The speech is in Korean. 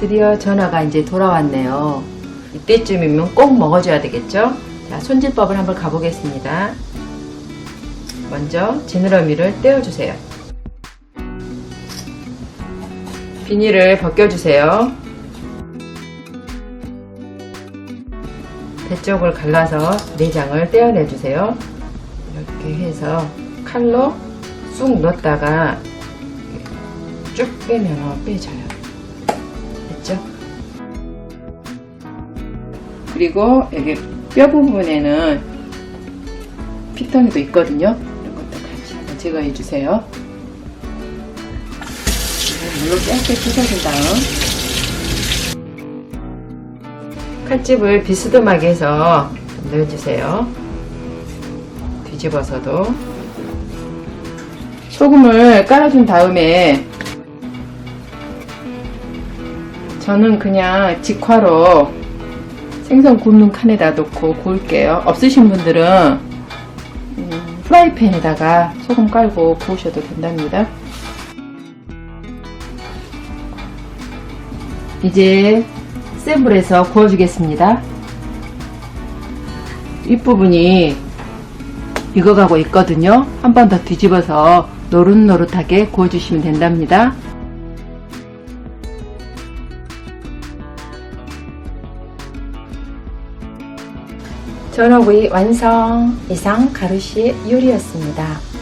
드디어 전화가 이제 돌아왔네요. 이때쯤이면 꼭 먹어줘야 되겠죠? 자, 손질법을 한번 가보겠습니다. 먼저 지느러미를 떼어주세요. 비닐을 벗겨주세요. 배 쪽을 갈라서 내장을 떼어내주세요. 이렇게 해서 칼로 쑥 넣었다가 쭉 빼면 빼져요. 됐죠? 그리고 여기 뼈 부분에는 피덩이도 있거든요. 이런 것도 같이 한번 제거해 주세요. 물로 얇게 씻어준 다음 칼집을 비스듬하게 해서 넣어주세요. 뒤집어서도 소금을 깔아준 다음에 저는 그냥 직화로 생선 굽는 칸에다 놓고 구울게요. 없으신 분들은 음, 프라이팬에다가 소금 깔고 구우셔도 된답니다. 이제 센 불에서 구워주겠습니다. 윗부분이 익어가고 있거든요. 한 번 더 뒤집어서 노릇노릇하게 구워주시면 된답니다. 전어구이 완성! 이상 가루시 요리였습니다.